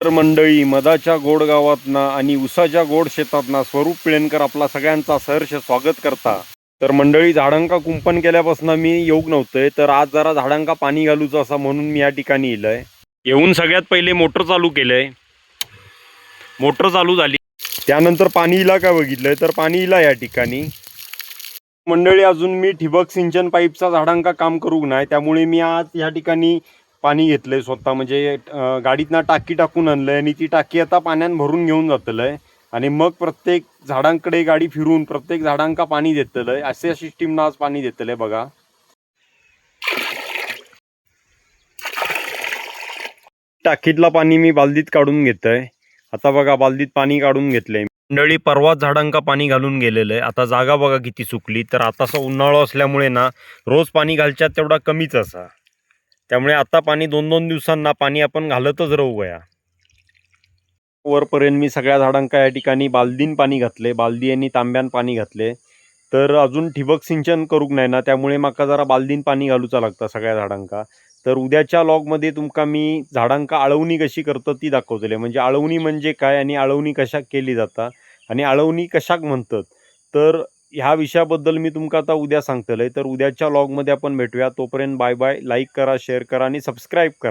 तर मंडळी मधाच्या गोड गावातना आणि उसाच्या गोड शेतातना स्वरूप पिळेनकर आपला सगळ्यांचा सहर्ष स्वागत करता. तर मंडळी झाडांका कुंपण केल्यापासून मी येऊक नव्हतंय तर आज जरा झाडांका पाणी घालूचं असा म्हणून मी या ठिकाणी येलोय. येऊन सगळ्यात पहिले मोटर चालू केलंय. मोटर चालू झाली. त्यानंतर पाणी इला काय बघितलंय तर पाणी इला या ठिकाणी. मंडळी अजून मी ठिबक सिंचन पाईपचा झाडांका काम करूक नाही त्यामुळे मी आज या ठिकाणी पाणी घेतलंय स्वतः म्हणजे गाडीतनं टाकी टाकून आणलंय आणि ती टाकी आता पाण्यात भरून घेऊन जातलंय. आणि मग प्रत्येक झाडांकडे गाडी फिरून प्रत्येक झाडांका पाणी देतलंय. अशा सिस्टीमनं आज पाणी देतलंय बघा. टाकीतला पाणी मी बालदीत काढून घेतोय. आता बघा बालदीत पाणी काढून घेतलंय. मंडळी परवाच झाडांका पाणी घालून गेलेलं आहे. आता जागा बघा किती सुकली. तर आतासा उन्हाळा असल्यामुळे ना रोज पाणी घालच्यात तेवढा कमीच असा. त्यामुळे आता पाणी दोन दोन दिवसांना पाणी आपण घालतच राहू गया. वरपर्यंत मी सगळ्या झाडांका या ठिकाणी बालदीन पाणी घातले बालदी आणि तांब्यान पाणी घातले. तर अजून ठिबक सिंचन करूक नाही ना त्यामुळे माका जरा बालदीन पाणी घालूचा लागता सगळ्या झाडांका. तर उद्याच्या लॉगमध्ये तुमका मी झाडांका आळवणी कशी करतो ती दाखवतले. म्हणजे आळवणी म्हणजे काय आणि आळवणी कशाक केली जाता आणि आळवणी कशाक म्हणतात. तर ह्या विषयाबद्दल मी तुमका आता उद्या सांगतलंय. तर उद्याच्या लॉगमध्ये आपण भेटूया. तोपर्यंत बाय बाय लाईक करा शेअर करा आणि सबस्क्राईब करा.